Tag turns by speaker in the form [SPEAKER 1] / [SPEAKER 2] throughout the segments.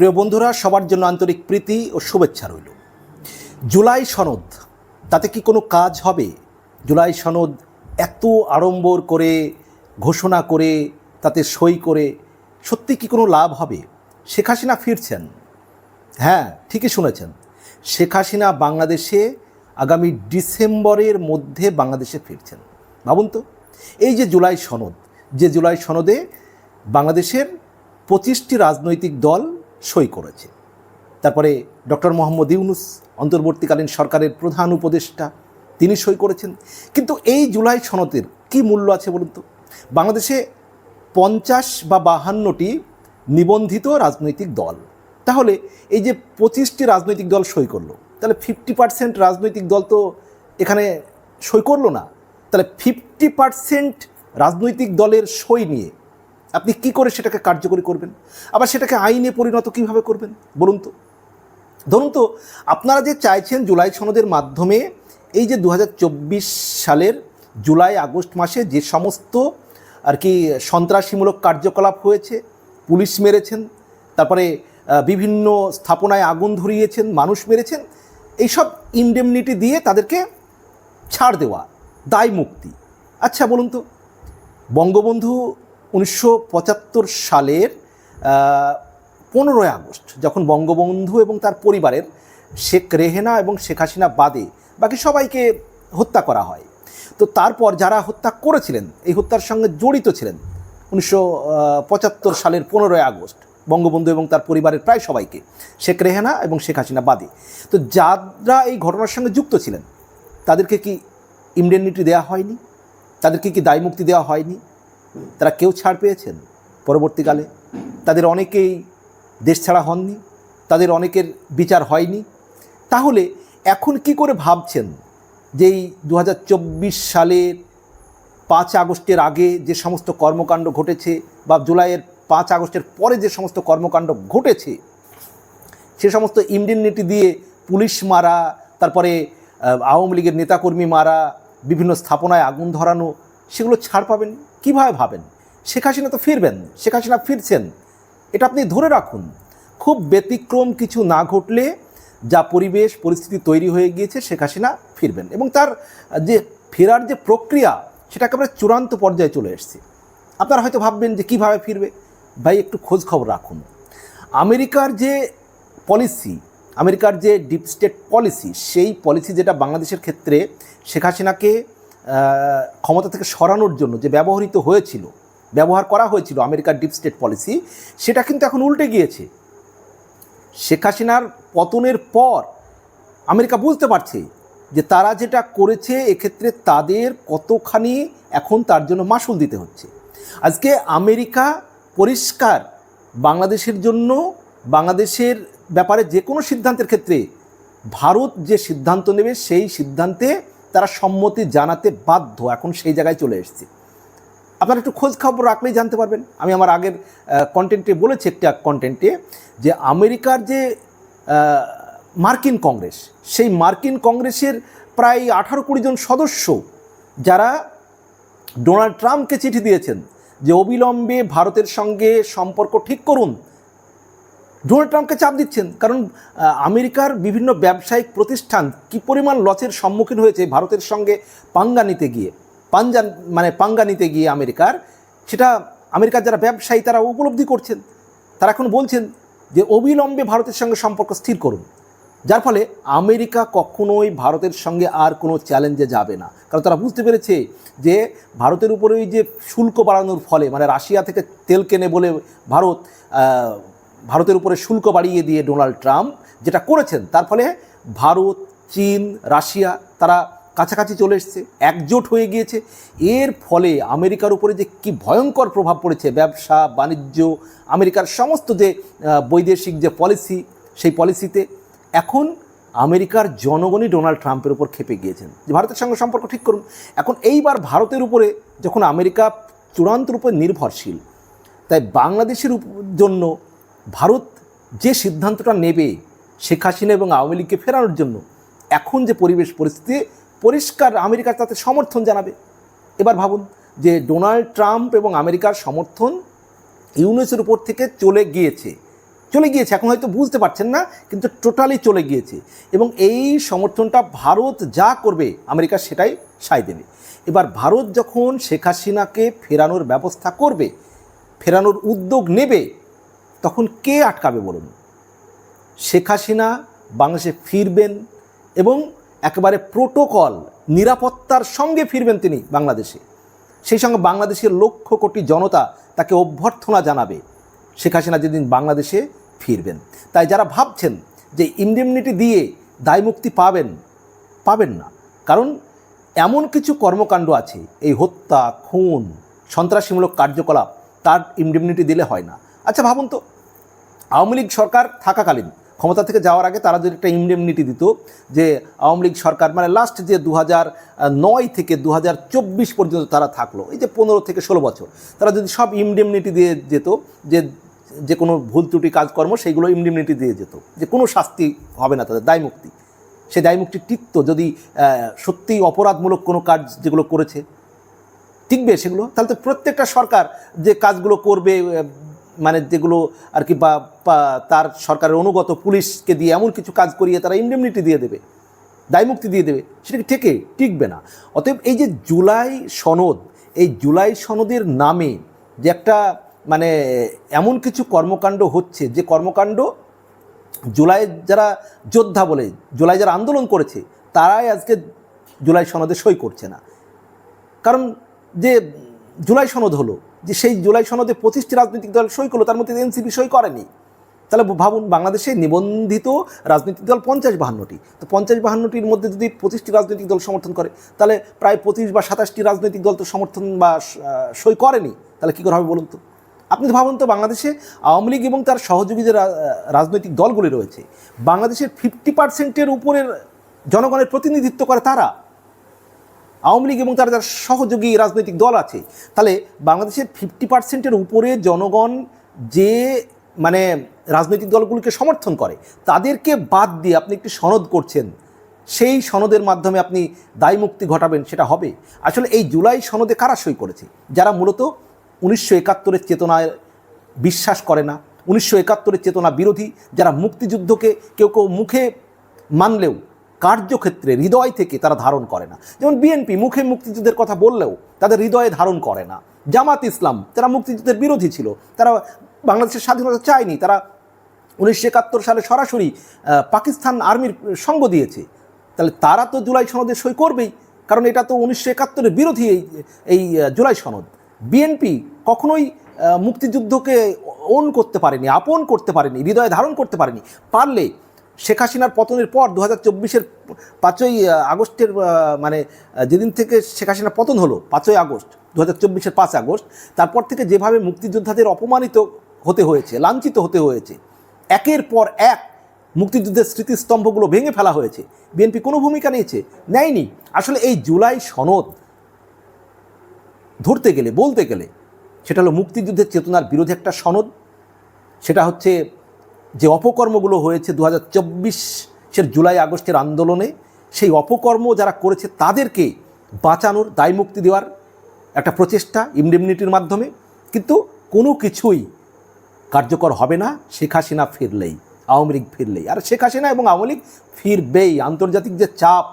[SPEAKER 1] প্রিয় বন্ধুরা, সবার জন্য আন্তরিক প্রীতি ও শুভেচ্ছা রইল। জুলাই সনদ, তাতে কি কোনো কাজ হবে? জুলাই সনদ এত আড়ম্বর করে, ঘোষণা করে, তাতে সই করে, সত্যি কি কোনো লাভ হবে? শেখ হাসিনা ফিরছেন। হ্যাঁ ঠিকই শুনেছেন। শেখ হাসিনা বাংলাদেশে আগামী ডিসেম্বরের মধ্যে বাংলাদেশে ফিরছেন। ভাবুন তো, এই যে জুলাই সনদ, যে জুলাই সনদে বাংলাদেশের পঁচিশটি রাজনৈতিক দল সই করেছে। তারপরে ডক্টর মোহাম্মদ ইউনুস অন্তর্বর্তীকালীন সরকারের প্রধান উপদেষ্টা, তিনি সই করেছেন। কিন্তু এই জুলাই সনদের কি মূল্য আছে বলুন তো? বাংলাদেশে পঞ্চাশ বা বাহান্নটি নিবন্ধিত রাজনৈতিক দল। তাহলে এই যে পঁচিশটি রাজনৈতিক দল সই করল, তাহলে ফিফটি পার্সেন্ট রাজনৈতিক দল তো এখানে সই করল না। তাহলে ফিফটি পার্সেন্ট রাজনৈতিক দলের সই নিয়ে আপনি কি করে সেটাকে কার্যকরী করবেন? আবার সেটাকে আইনে পরিণত কীভাবে করবেন? বলুন তো। ধরুন তো, আপনারা যে চাইছেন জুলাই সনদের মাধ্যমে এই যে দু হাজার চব্বিশ সালের জুলাই, আগস্ট মাসে যে সমস্ত আর কি সন্ত্রাসীমূলক কার্যকলাপ হয়েছে, পুলিশ মেরেছেন, তারপরে বিভিন্ন স্থাপনায় আগুন ধরিয়েছেন, মানুষ মেরেছেন, এইসব ইন্ডেমনিটি দিয়ে তাদেরকে ছাড় দেওয়া, দায় মুক্তি। আচ্ছা বলুন তো, বঙ্গবন্ধু উনিশশো পঁচাত্তর সালের পনেরোই আগস্ট, যখন বঙ্গবন্ধু এবং তার পরিবারের শেখ রেহেনা এবং শেখ হাসিনা বাদে বাকি সবাইকে হত্যা করা হয়। তো তারপর যারা হত্যা করেছিলেন, এই হত্যার সঙ্গে জড়িত ছিলেন, উনিশশো পঁচাত্তর সালের পনেরোই আগস্ট, বঙ্গবন্ধু এবং তার পরিবারের প্রায় সবাইকে, শেখ রেহেনা এবং শেখ হাসিনা বাদে। তো যারা এই ঘটনার সঙ্গে যুক্ত ছিলেন, তাদেরকে কি ইমডেনিটি দেওয়া হয়নি? তাদেরকে কি দায়মুক্তি দেওয়া হয়নি? তারা কেউ ছাড় পেয়েছেন পরবর্তীকালে। তাদের অনেকেই দেশ ছাড়া হননি, তাদের অনেকের বিচার হয়নি। তাহলে এখন কি করে ভাবছেন যে এই দু হাজার চব্বিশ সালের পাঁচ আগস্টের আগে যে সমস্ত কর্মকাণ্ড ঘটেছে বা জুলাইয়ের পাঁচ আগস্টের পরে যে সমস্ত কর্মকাণ্ড ঘটেছে, সে সমস্ত ইমডেনিটি দিয়ে পুলিশ মারা, তারপরে আওয়ামী লীগের নেতাকর্মী মারা, বিভিন্ন স্থাপনায় আগুন ধরানো, সেগুলো ছাড় পাবেন? কীভাবে ভাবেন? শেখ হাসিনা তো ফিরবেন, শেখ হাসিনা ফিরছেন। এটা আপনি ধরে রাখুন। খুব ব্যতিক্রম কিছু না ঘটলে যা পরিবেশ, পরিস্থিতি তৈরি হয়ে গিয়েছে, শেখ হাসিনা ফিরবেন। এবং তার যে ফেরার যে প্রক্রিয়া সেটা একেবারে চূড়ান্ত পর্যায়ে চলে এসছে। আপনারা হয়তো ভাববেন যে কীভাবে ফিরবে? ভাই, একটু খোঁজ খবর রাখুন। আমেরিকার যে পলিসি, আমেরিকার যে ডিপ স্টেট পলিসি, সেই পলিসি যেটা বাংলাদেশের ক্ষেত্রে শেখ হাসিনাকে ক্ষমতা থেকে সরানোর জন্য যে ব্যবহৃত হয়েছিল, ব্যবহার করা হয়েছিল আমেরিকার ডিপ স্টেট পলিসি সেটা কিন্তু এখন উল্টে গিয়েছে। শেখ হাসিনার পতনের পর আমেরিকা বুঝতে পারছে যে তারা যেটা করেছে, এক্ষেত্রে তাদের কতখানি এখন তার জন্য মাসুল দিতে হচ্ছে। আজকে আমেরিকা পরিষ্কার বাংলাদেশের জন্য, বাংলাদেশের ব্যাপারে যে কোনো সিদ্ধান্তের ক্ষেত্রে ভারত যে সিদ্ধান্ত নেবে, সেই সিদ্ধান্তে তারা সম্মতি জানাতে বাধ্য। এখন সেই জায়গায় চলে এসেছে। আপনারা একটু খোঁজ খবর রাখলেই জানতে পারবেন। আমি আমার আগের কন্টেন্টে বলেছি একটা কন্টেন্টে যে আমেরিকার যে মার্কিন কংগ্রেস, সেই মার্কিন কংগ্রেসের প্রায় আঠারো কুড়ি জন সদস্য যারা ডোনাল্ড ট্রাম্পকে চিঠি দিয়েছেন যে অবিলম্বে ভারতের সঙ্গে সম্পর্ক ঠিক করুন ডোনাল্ড ট্রাম্পকে চাপ দিচ্ছেন। কারণ আমেরিকার বিভিন্ন ব্যবসায়িক প্রতিষ্ঠান কি পরিমাণ লসের সম্মুখীন হয়েছে ভারতের সঙ্গে পাঙ্গা নিতে গিয়ে? পাঞ্জা মানে পাঙ্গা নিতে গিয়ে আমেরিকার, সেটা আমেরিকার যারা ব্যবসায়ী, তারা উপলব্ধি করছেন। তারা এখন বলছেন যে, অবিলম্বে ভারতের সঙ্গে সম্পর্ক স্থির করুন। যার ফলে আমেরিকা কখনোই ভারতের সঙ্গে আর কোনো চ্যালেঞ্জে যাবে না। কারণ তারা বুঝতে পেরেছে যে, ভারতের উপরে ওই যে শুল্ক বাড়ানোর ফলে মানে রাশিয়া থেকে তেল কেনে বলে ভারত ভারতের উপরে শুল্ক বাড়িয়ে দিয়ে ডোনাল্ড ট্রাম্প যেটা করেছেন, তার ফলে ভারত, চীন, রাশিয়া তারা কাছাকাছি চলে এসছে, একজোট হয়ে গিয়েছে। এর ফলে আমেরিকার উপরে যে কি ভয়ঙ্কর প্রভাব পড়েছে, ব্যবসা, বাণিজ্য, আমেরিকার সমস্ত যে বৈদেশিক যে পলিসি, সেই পলিসিতে এখন আমেরিকার জনগণই ডোনাল্ড ট্রাম্পের উপর খেপে গিয়েছেন। যে ভারতের সঙ্গে সম্পর্ক ঠিক করুন, এখন এইবার ভারতের উপরে যখন আমেরিকা চূড়ান্ত রূপে নির্ভরশীল, তাই বাংলাদেশের জন্য ভারত যে সিদ্ধান্তটা নেবে শেখ হাসিনা এবং আওয়ামী লীগকে ফেরানোর জন্য, এখন যে পরিবেশ পরিস্থিতি, পরিষ্কার আমেরিকা তাতে সমর্থন জানাবে। এবার ভাবুন যে ডোনাল্ড ট্রাম্প এবং আমেরিকার সমর্থন ইউনেসের উপর থেকে চলে গিয়েছে। চলে গিয়েছে, এখন হয়তো বুঝতে পারছেন না, কিন্তু টোটালি চলে গিয়েছে। এবং এই সমর্থনটা ভারত যা করবে, আমেরিকা সেটাই সায় দেবে। এবার ভারত যখন শেখ হাসিনাকে ফেরানোর ব্যবস্থা করবে, ফেরানোর উদ্যোগ নেবে তখন কে আটকাবে বলুন? শেখ হাসিনা বাংলাদেশে ফিরবেন এবং একেবারে প্রোটোকল নিরাপত্তার সঙ্গে ফিরবেন তিনি বাংলাদেশে। সেই সঙ্গে বাংলাদেশের লক্ষ কোটি জনতা তাকে অভ্যর্থনা জানাবে শেখ হাসিনা যেদিন বাংলাদেশে ফিরবেন। তাই যারা ভাবছেন যে ইন্ডেমনিটি দিয়ে দায়মুক্তি পাবেন পাবেন না। কারণ এমন কিছু কর্মকাণ্ড আছে, এই হত্যা, খুন, সন্ত্রাসীমূলক কার্যকলাপ তার ইন্ডেমনিটি দিলে হয় না। আচ্ছা ভাবুন তো, আওয়ামী লীগ সরকার থাকাকালীন, ক্ষমতা থেকে যাওয়ার আগে তারা যদি একটা ইন্ডেমনিটি দিত, যে আওয়ামী লীগ সরকার মানে লাস্ট যে দু নয় থেকে দু হাজার চব্বিশ পর্যন্ত তারা থাকল, এই যে পনেরো থেকে ষোলো বছর, তারা যদি সব ইন্ডেমনিটি দিয়ে যেত, যে যে কোনো ভুল ত্রুটি কাজকর্ম সেইগুলো ইন্ডেমনিটি দিয়ে যেত, যে কোনো শাস্তি হবে না তাদের দায়মুক্তি সেই দায়মুক্তি টিকত যদি সত্যিই অপরাধমূলক কোনো কাজ যেগুলো করেছে। টিকবে সেগুলো? তাহলে তো প্রত্যেকটা সরকার যে কাজগুলো করবে মানে যেগুলো আর কি বা তার সরকারের অনুগত পুলিশকে দিয়ে এমন কিছু কাজ করিয়ে তারা ইন্ডেমনিটি দিয়ে দেবে, দায়মুক্তি দিয়ে দেবে, সেটা কি ঠেকে, টিকবে না। অতএব এই যে জুলাই সনদ, এই জুলাই সনদের নামে যে একটা মানে এমন কিছু কর্মকাণ্ড হচ্ছে, যে কর্মকাণ্ড জুলাই যারা যোদ্ধা বলে, জুলাই যারা আন্দোলন করেছে, তারাই আজকে জুলাই সনদে সই করছে না। কারণ যে জুলাই সনদ হলো যে সেই জুলাই সনদে পঁচিশটি রাজনৈতিক দল সই করল, তার মধ্যে এনসিপি সই করেনি। তাহলে ভাবুন, বাংলাদেশে নিবন্ধিত রাজনৈতিক দল পঞ্চাশ বাহান্নটি। তো পঞ্চাশ বাহান্নটির মধ্যে যদি পঁচিশটি রাজনৈতিক দল সমর্থন করে, তাহলে প্রায় পঁচিশ বা সাতাশটি রাজনৈতিক দল তো সমর্থন বা সই করেনি। তাহলে কী করে হবে বলুন তো? আপনি তো ভাবুন তো, বাংলাদেশে আওয়ামী লীগ এবং তার সহযোগী যে রাজনৈতিক দলগুলি রয়েছে, বাংলাদেশের ফিফটি পার্সেন্টের উপরের জনগণের প্রতিনিধিত্ব করে তারা। আওয়ামী লীগ এবং তার যারা সহযোগী রাজনৈতিক দল আছে, তাহলে বাংলাদেশের ফিফটি পার্সেন্টের উপরে জনগণ যে মানে রাজনৈতিক দলগুলোকে সমর্থন করে, তাদেরকে বাদ দিয়ে আপনি একটি সনদ করছেন, সেই সনদের মাধ্যমে আপনি দায়মুক্তি ঘটাবেন, সেটা হবে। আসলে এই জুলাই সনদে কারা সই করেছে? যারা মূলত উনিশশো একাত্তরের চেতনায় বিশ্বাস করে না, উনিশশো একাত্তরের চেতনা বিরোধী, যারা মুক্তিযুদ্ধকে কেউ কেউ মুখে মানলেও কার্যক্ষেত্রে হৃদয় থেকে তারা ধারণ করে না। যেমন বিএনপি মুখে মুক্তিযুদ্ধের কথা বললেও তাদের হৃদয়ে ধারণ করে না। জামাত ইসলাম তারা মুক্তিযুদ্ধের বিরোধী ছিল, তারা বাংলাদেশের স্বাধীনতা চায়নি। তারা উনিশশো একাত্তর সালে সরাসরি পাকিস্তান আর্মির সঙ্গ দিয়েছে। তাহলে তারা তো জুলাই সনদে সই করবেই, কারণ এটা তো উনিশশো একাত্তরের বিরোধী এই এই জুলাই সনদ। বিএনপি কখনোই মুক্তিযুদ্ধকে ওন করতে পারেনি, আপন করতে পারেনি, হৃদয়ে ধারণ করতে পারেনি। পারলে শেখ হাসিনার পতনের পর দু হাজার চব্বিশের পাঁচই আগস্টের মানে যেদিন থেকে শেখ হাসিনার পতন হলো, পাঁচই আগস্ট দু হাজার চব্বিশের পাঁচ আগস্ট, তারপর থেকে যেভাবে মুক্তিযোদ্ধাদের অপমানিত হতে হয়েছে, লাঞ্ছিত হতে হয়েছে, একের পর এক মুক্তিযুদ্ধের স্মৃতিস্তম্ভগুলো ভেঙে ফেলা হয়েছে, বিএনপি কোনো ভূমিকা নিয়েছে, নেয়নি। আসলে এই জুলাই সনদ ধরতে গেলে, বলতে গেলে, সেটা হলো মুক্তিযুদ্ধের চেতনার বিরোধী একটা সনদ, সেটা হচ্ছে যে অপকর্মগুলো হয়েছে দু হাজার চব্বিশের জুলাই আগস্টের আন্দোলনে, সেই অপকর্ম যারা করেছে তাদেরকে বাঁচানোর, দায়মুক্তি দেওয়ার একটা প্রচেষ্টা ইমডেমনিটির মাধ্যমে। কিন্তু কোনো কিছুই কার্যকর হবে না, শেখ হাসিনা ফিরলেই, আওয়ামী লীগ ফিরলেই। আর শেখ হাসিনা এবং আওয়ামী লীগ ফিরবেই। আন্তর্জাতিক যে চাপ,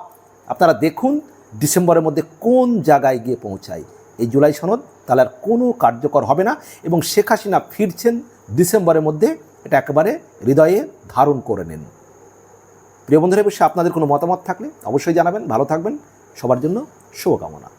[SPEAKER 1] আপনারা দেখুন ডিসেম্বরের মধ্যে কোন জায়গায় গিয়ে পৌঁছায়। এই জুলাই সনদ তাহলে আর কোনো কার্যকর হবে না এবং শেখ হাসিনা ফিরছেন ডিসেম্বরের মধ্যে এটা একেবারে হৃদয়ে ধারণ করে নিন। প্রিয় বন্ধুরা বিষয়ে আপনাদের কোনো মতামত থাকলে অবশ্যই জানাবেন। ভালো থাকবেন। সবার জন্য শুভকামনা।